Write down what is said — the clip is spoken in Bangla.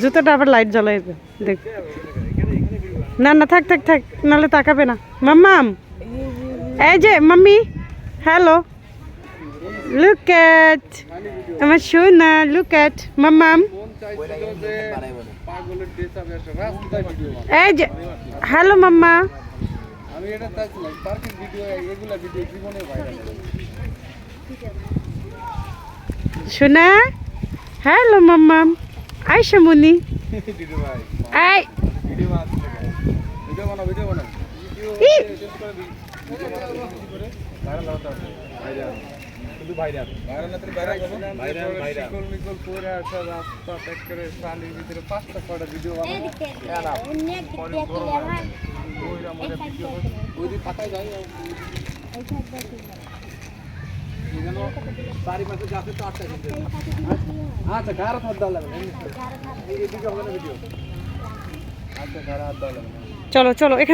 জুতোটা আবার লাইট জ্বলাইছে দেখ। না না, থাক থাক থাক, নাহলে তাকাবে না। মাম্মাম, এই যে, মাম্মি হ্যালো লুক এট আমার সোনা লুক এট মাম্মাম। এই যে হ্যালো মাম্মা। আমি সোনা হ্যালো মাম্মাম। মুনি ভিডিও ভাই আই ভিডিও যাই চারিপাশে গাছে তো আটটা কিন্তু আচ্ছা গাড়া হাত দেওয়া লাগবে ভিডিও হবে না ভিডিও আচ্ছা গাড়া হাত দেওয়া লাগবে। চলো চলো